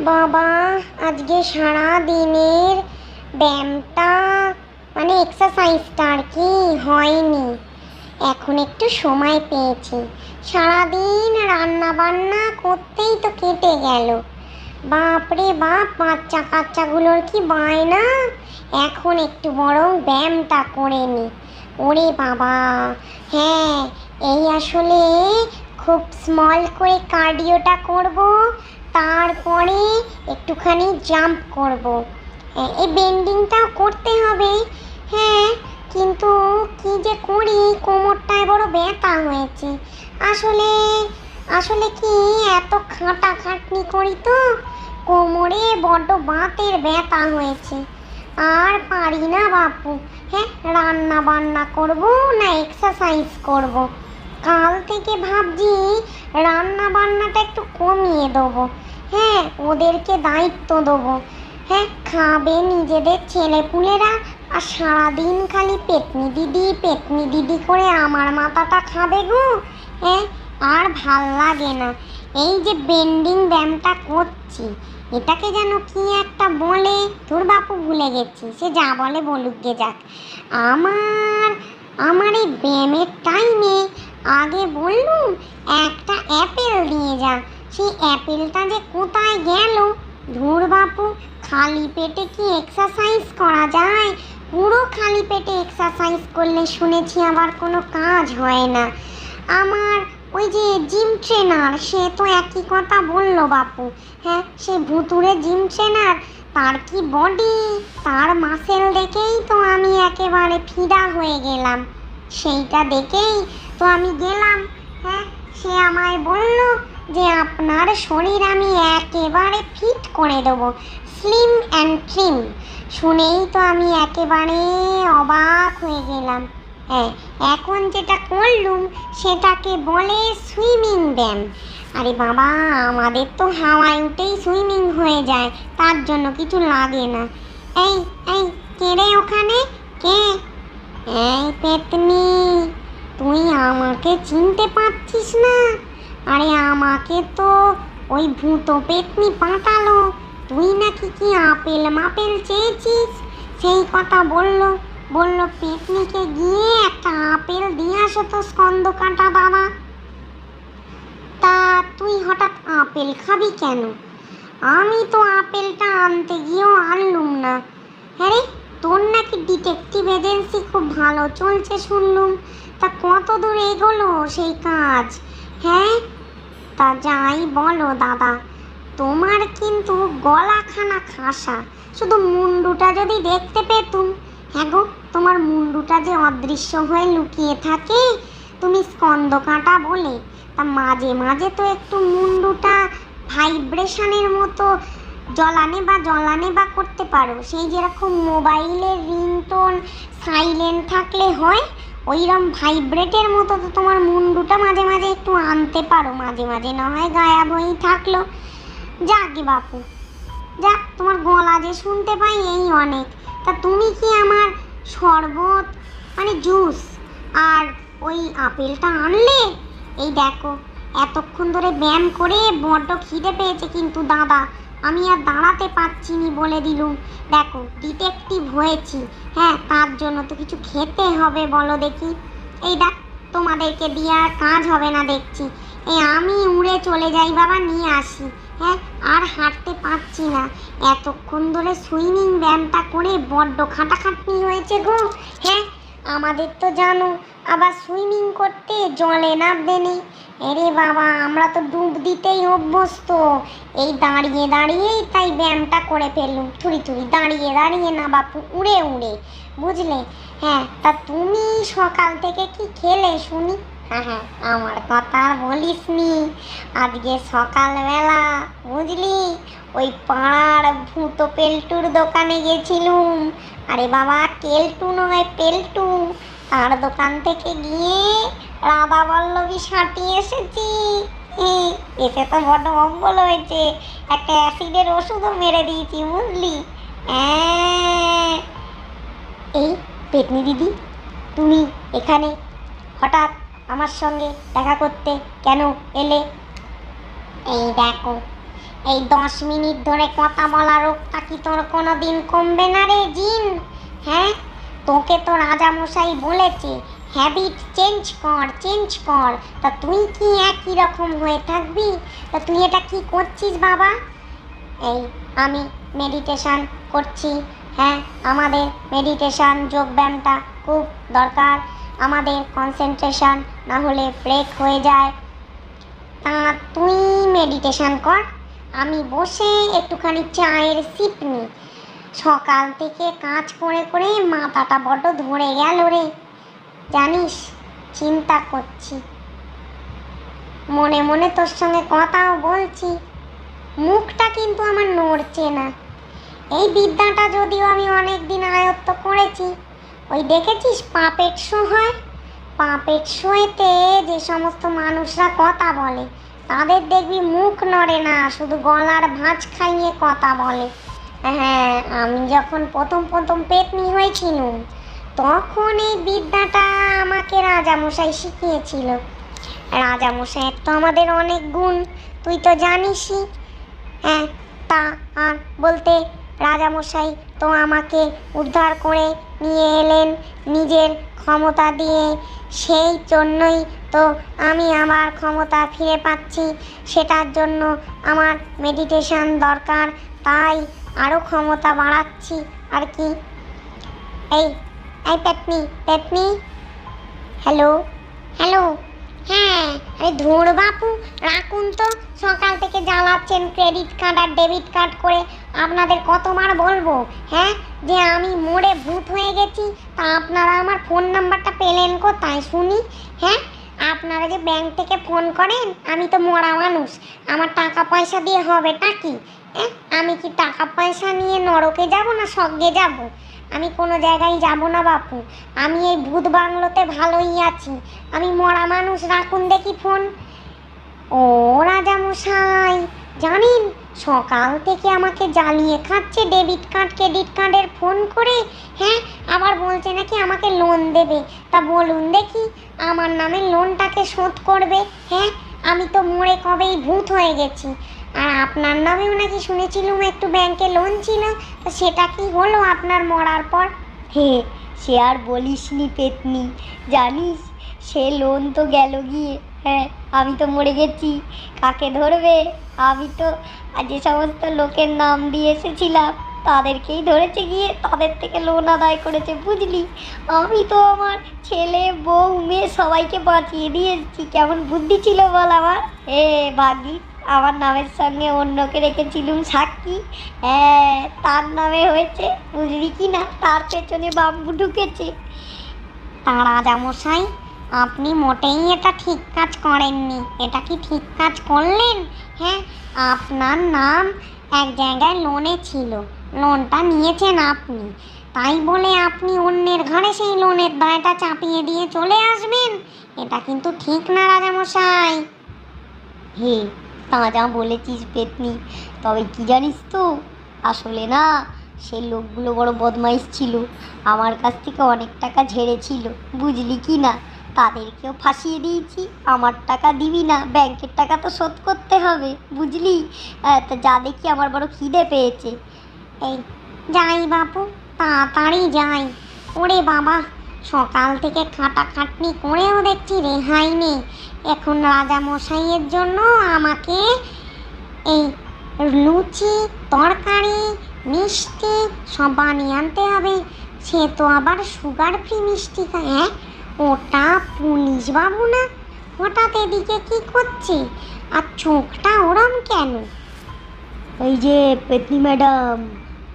বাবা, আজকে সারা দিনের ব্যায়ামটা মানে এক্সারসাইজটা আর কি হয়নি। এখন একটু সময় পেয়েছি। সারাদিন রান্না বান্না করতেই তো কেটে গেল। বাপরে বাপ, বাচ্চা কাচ্চাগুলোর কি বায়না? এখন একটু বরং ব্যায়ামটা করে নি। ওরে বাবা হ্যাঁ এই আসলে খুব স্মল করে কার্ডিওটা করব তারপরে একটুখানি জাম্প করব। হ্যাঁ, এই বেন্ডিংটাও করতে হবে। হ্যাঁ কিন্তু কি যে করি? কোমরটায় বড় ব্যথা হয়েছে। আসলে আসলে কি এত খাটা খাটনি করি তো? কোমরে বড্ড বাতের ব্যথা হয়েছে। আর পারি না বাপু। হ্যাঁ রান্না বান্না করব না এক্সারসাইজ করব? কাল থেকে ভাবছি রান্না বান্নাটা একটু কমিয়ে দেবো। হ্যাঁ ওদেরকে দায়িত্ব দেবো। হ্যাঁ খাবে নিজেদের ছেলেপুলেরা আর সারাদিন খালি পেতনি দিদি পেতনি দিদি করে আমার মাথাটা খাবে গো। হ্যাঁ আর ভালো লাগে না। এই যে বেন্ডিং ব্যায়ামটা করছি, এটাকে যেন কি একটা বলে? তোর বাপু ভুলে গেছি, সে যা বলে বলুক গে যাক। আমার আমার এই ব্যায়ামের টাইমে আগে বললুম, একটা অ্যাপেল দিয়ে যা। সেই অ্যাপেলটা যে কোথায় গেল? ধুর বাপু, খালি পেটে কি এক্সারসাইজ করা যায়? পুরো খালি পেটে এক্সারসাইজ করলে শুনেছি আবার কোনো কাজ হয় না। আমার ওই যে জিম ট্রেনার সে তো একই কথা বলল বাপু। হ্যাঁ সে ভুতুরে জিম ট্রেনার তার কি বডি তার মাসেল দেখেই তো আমি একেবারে ফিদা হয়ে গেলাম। সেইটা দেখেই তো আমি গেলাম। হ্যাঁ সে আমায় বলল যে আপনার শরীর আমি একেবারে ফিট করে দেবো স্লিম অ্যান্ড ট্রিম শুনেই তো আমি একেবারে অবাক হয়ে গেলাম। হ্যাঁ এখন যেটা করলুম সেটাকে বলে সুইমিং ব্যায়াম আরে বাবা, আমাদের তো হাওয়ায় উঠেই সুইমিং হয়ে যায়, তার জন্য কিছু লাগে না। এই এই, কে রে ওখানে? কে? এই পেতনি, তুই আমাকে চিনতে পারছিস না? আরে আমাকে তো ওই ভূত পেতনি পাঠালো। তুই নাকি কি আপেল মাপেল চেয়েছিস? সেই কথা বলল বলল, পেতনিকে গিয়ে একটা আপেল দিয়ে আসো তো স্কন্দ কাটা বাবা। তা তুই হঠাৎ আপেল খাবি কেন? আমি তো আপেলটা আনতে গিয়েও আনলুম না। হ্যাঁ তোর নাকি ডিটেকটিভ এজেন্সি খুব ভালো চলছে শুনলুম। তা কত দূর এগোলো সেই কাজ? হ্যাঁ তা যাই বলো দাদা। তোমার কিন্তু গলাখানা খাসা। শুধু মুন্ডুটা যদি দেখতে পেতুম। হ্যাঁ গো, তোমার মুন্ডুটা যে অদৃশ্য হয়ে লুকিয়ে থাকে, তুমি স্কন্দ কাঁটা বলে। তা মাঝে মাঝে তো একটু মুন্ডুটা ভাইব্রেশনের মতো জ্বলানে বা জ্বলানে বা করতে পারো। সেই যেরকম মোবাইলের রিংটোন সাইলেন্ট থাকলে হয় ওইরকম ভাইব্রেটের মতো তো তোমার মুন্ডুটা মাঝে মাঝে একটু আনতে পারো, মাঝে মাঝে না হয় গায়াব হয়েই থাকল। যাকে বাপু, যাক তোমার গলা যে শুনতে পাই এই অনেক। তা তুমি কি আমার শরবত মানে জুস আর ওই আপেলটা আনলে? এই দেখো, এতক্ষণ ধরে ব্যায়াম করে বড্ড খিদে পেয়েছে কিন্তু দাদা। আমি আর দাঁড়াতে পারছি নি বলে দিলুম। দেখো ডিটেকটিভ হয়েছি। হ্যাঁ তার জন্য তো কিছু খেতে হবে বলো দেখি। এই দেখ, তোমাদেরকে দিয়ে আর কাজ হবে না দেখছি। এই আমি উড়ে চলে যাই বাবা, নিয়ে আসি। হ্যাঁ আর হাঁটতে পারছি না। এতক্ষণ ধরে সুইমিং ব্যায়ামটা করে বড্ড খাটাখাটনি হয়েছে গো। হ্যাঁ আমাদের তো জানো, আবার সুইমিং করতে জলে নামবে নেই এরে বাবা, আমরা তো ডুব দিতেই অভ্যস্ত। এই দাঁড়িয়ে দাঁড়িয়েই তাই ব্যায়ামটা করে ফেললুম। থুড়ি থুড়ি দাঁড়িয়ে দাঁড়িয়ে না বাপু, উড়ে উড়ে। বুঝলে? হ্যাঁ তা তুমি সকাল থেকে কি খেলে শুনি? হ্যাঁ হ্যাঁ আমার কথা আর বলিস নি। আজকে সকালবেলা, বুঝলি? ওই পাড়ার ভূত পেল্টুর দোকানে গেছিলুম। আরে বাবা কেলটু নয় পেল্টু তার দোকান থেকে গিয়ে রাধা বল্লভী সাঁটিয়ে এসেছি। এতে তো বড্ড অম্বল হয়েছে। একটা অ্যাসিডের ওষুধও মেরে দিয়েছি, বুঝলি? এই, পেতনি দিদি, তুমি এখানে হঠাৎ আমার সঙ্গে দেখা করতে কেন এলে? এই দেখো এই দশ মিনিট ধরে কথা বলা রোগটা কি তোর কোনো দিন কমবে না রে, জিন? হ্যাঁ? তোকে তো রাজামশাই বলেছে হ্যাবিট চেঞ্জ কর চেঞ্জ কর। তা তুই কি একই রকম হয়ে থাকবি? তা তুই এটা কি করছিস বাবা? এই, আমি মেডিটেশান করছি। হ্যাঁ আমাদের মেডিটেশন যোগব্যায়ামটা খুব দরকার। আমাদের কনসেন্ট্রেশন না হলে ব্রেক হয়ে যায়। তা তুই মেডিটেশান কর। আমি বসে একটুখানি চায়ের সিপ নিই সকাল থেকে কাজ করে করে মাথাটা বড্ড ধরে গেল রে। জানিস, চিন্তা করছি। মনে মনে তোর সঙ্গে কথাও বলছি। মুখটা কিন্তু আমার নড়ছে না। এই বিদ্যাটা যদিও আমি অনেক দিন আয়ত্ত করেছি, ওই দেখেছিস পাপেট শো হয় পাপেট শোয়েতে যে সমস্ত মানুষরা কথা বলে তাদের দেখবি মুখ নড়ে না, শুধু গলার ভাঁজ খাইয়ে কথা বলে। হ্যাঁ আমি যখন প্রথম প্রথম পেতনি হয়েছিলুম তখন এই বিদ্যাটা আমাকে রাজামশাই শিখিয়েছিল। রাজামশাইয়ের তো আমাদের অনেক গুণ, তুই তো জানিসই। হ্যাঁ তা আর বলতে রাজামশাই তো আমাকে উদ্ধার করে নিয়ে এলেন, নিজের ক্ষমতা দিয়ে। সেই জন্যই তো আমি আমার ক্ষমতা ফিরে পাচ্ছি, সেটার জন্য আমার মেডিটেশন দরকার, তাই আরও ক্ষমতা বাড়াচ্ছি আর কি। এই এই পেতনি পেতনি? হ্যালো হ্যালো হ্যাঁ আরে ধুর বাপু, রাখুন তো। সকাল থেকে জ্বালাচ্ছেন ক্রেডিট কার্ড আর ডেবিট কার্ড করে। আপনাদের কতবার বলব হ্যাঁ? যে আমি মোড়ে ভূত হয়ে গেছি, তা আপনারা আমার ফোন নাম্বারটা পেলেন কোথায় শুনি হ্যাঁ? আপনারা যে ব্যাংক থেকে ফোন করেন, আমি তো মরা মানুষ। আমার টাকা পয়সা দিয়ে হবেটা কি হ্যাঁ? আমি কি টাকা পয়সা নিয়ে নরকে যাব না স্বর্গে যাব? আমি কোনো জায়গায় যাব না, বাপু। আমি এই ভূত বাংলোতে ভালোই আছি। আমি মরা মানুষ, রাখুন দেখি ফোন। ও রাজামশাই জানেন, সকাল থেকে আমাকে জ্বালিয়ে খাচ্ছে ডেবিট কার্ড, ক্রেডিট কার্ডের ফোন করে। হ্যাঁ আবার বলছে নাকি আমাকে লোন দেবে। তা বলুন দেখি, আমার নামে লোনটাকে শোধ করবে। হ্যাঁ আমি তো মরে কবেই ভূত হয়ে গেছি। আর আপনার নামেও নাকি শুনেছিলুম, একটু ব্যাংকে লোন ছিল, তা সেটা কি হলো আপনার মরার পর? হে, সে আর বলিস নি পেতনি, জানিস? সে লোন তো গেল গিয়ে হ্যাঁ আমি তো মরে গেছি, কাকে ধরবে? আমি তো যে সমস্ত লোকের নাম দিয়ে এসেছিলাম, তাদেরকেই ধরেছে গিয়ে, তাদের থেকে লোন আদায় করেছে, বুঝলি? আমি তো আমার ছেলে, বউ, মেয়ে সবাইকে বাঁচিয়ে দিয়ে এসেছি, কেমন বুদ্ধি ছিল বল আমার? এ ভাগ্যি আমার নামের সঙ্গে অন্যকে রেখেছিলুম সাক্ষী। হ্যাঁ তার নামে হয়েছে, বুঝলি কি না? তার পেছনে বাম্বু ঢুকেছে। তা রাজামশাই আপনি মোটেই এটা ঠিক কাজ করেননি। এটা কি ঠিক কাজ করলেন? হ্যাঁ আপনার নাম এক জায়গায় লোনে ছিল। লোনটা নিয়েছেন আপনি। তাই বলে আপনি অন্যের ঘরে সেই লোনের দায়টা চাপিয়ে দিয়ে চলে আসবেন? এটা কিন্তু ঠিক না, রাজামশাই। হে তা যা বলেছিস পেতনি। তবে কি জানিস তো, আসলে না, সেই লোকগুলো বড় বদমাইশ ছিল। আমার কাছ থেকে অনেক টাকা ঝেড়েছিল, বুঝলি কি না? তাদেরকেও ফাঁসিয়ে দিয়েছি, আমার টাকা দিবি না, ব্যাংকের টাকা তো শোধ করতে হবে, বুঝলি? তা যা দেখি আমার বড় খিদে পেয়েছে। এই, যাই বাপু, তাড়াতাড়ি যাই। ওরে বাবা সকাল থেকে খাটাখাটনি করেও দেখছি রেহাই নেই। এখন রাজা মশাইয়ের জন্য আমাকে এই লুচি, তরকারি, মিষ্টি সব বানিয়ে আনতে হবে। সে তো আবার সুগার ফ্রি মিষ্টি হ্যাঁ? ওটা পুলিশ বাবু না? হঠাৎ এদিকে কি করছে? আর চোখটা ওরম কেন? এই যে পেতনি ম্যাডাম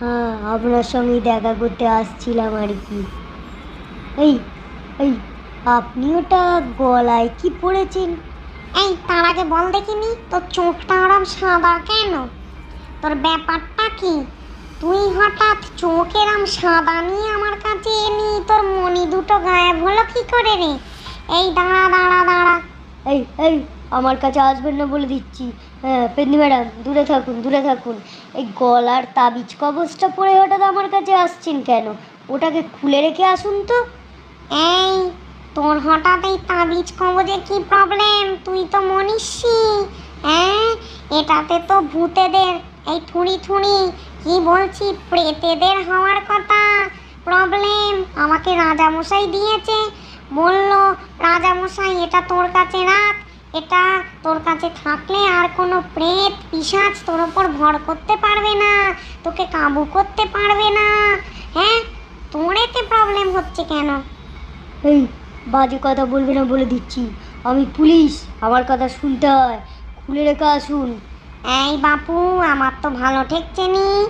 হ্যাঁ আপনার সঙ্গে দেখা করতে আসছিলাম আর কি। এই এই আপনি ওটা গলায় কি পড়েছেন? এই তার আগে বল দেখিনি তোর চোখটা ওরম সাদা কেন? তোর ব্যাপারটা কি? তুই হঠাৎ চোখ এরম সাদা নিয়ে আমার কাছে এলি তোর মনি দুটো গায়েব হলো কি করে রে? এই দাঁড়া দাঁড়া দাঁড়া। এই এই আমার কাছে আসবেন না বলে দিচ্ছি। হ্যাঁ পেতনি ম্যাডাম দূরে থাকুন দূরে থাকুন। এই গলার তাবিজ কবজটা পরে হঠাৎ আমার কাছে আসছেন কেন? ওটাকে খুলে রেখে আসুন তো। এই, তোর হঠাৎ এই তাবিজ কবজে কি প্রবলেম তুই তো মনীষী হ্যাঁ? এটাতে তো ভূতেদের, এই থুড়ি থুড়ি, কি বলছি, প্রেতেদের হওয়ার কথা। প্রবলেম আমাকে রাজামশাই দিয়েছে। বলল, রাজামশাই, এটা তোর কাছে রাখ। এটা তোর কাছে থাকলে আর কোনো প্রেত পিশাচ তোর ওপর ভর করতে পারবে না। তোকে কাবু করতে পারবে না। হ্যাঁ? তোর এতে প্রবলেম হচ্ছে কেন? এই, বাজে কথা বলবে না বলে দিচ্ছি। আমি পুলিশ, আমার কথা শুনতে হয়। খুলে রেখে আসুন। এই বাপু, আমার তো ভালো ঠেকছে নি।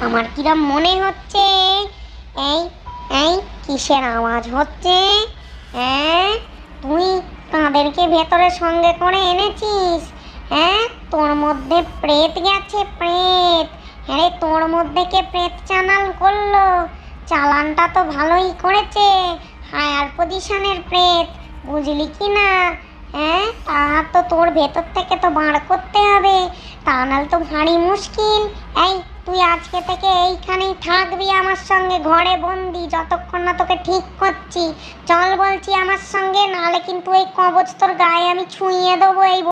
আমার কিরম মনে হচ্ছে? এই এই, কিসের আওয়াজ হচ্ছে? হ্যাঁ তুই তাদেরকে ভেতরে সঙ্গে করে এনেছিস? হ্যাঁ তোর মধ্যে প্রেত গেছে, প্রেত। হ্যাঁ তোর মধ্যে কে প্রেত চালান করল? চালানটা তো ভালোই করেছে। পজিশনের প্রেত, বুঝলি কি না? হ্যাঁ? তা তো তোর ভেতর থেকে তো বার করতে হবে। তা নাহলে তো ভারী মুশকিল। এই, তুই আজকে থেকে এইখানেই থাকবি আমার সঙ্গে ঘরে বন্দি, যতক্ষণ না তোকে ঠিক করছি। চল বলছি আমার সঙ্গে, নাহলে কিন্তু এই কবচ তোর গায়ে আমি ছুঁয়ে দেবো এই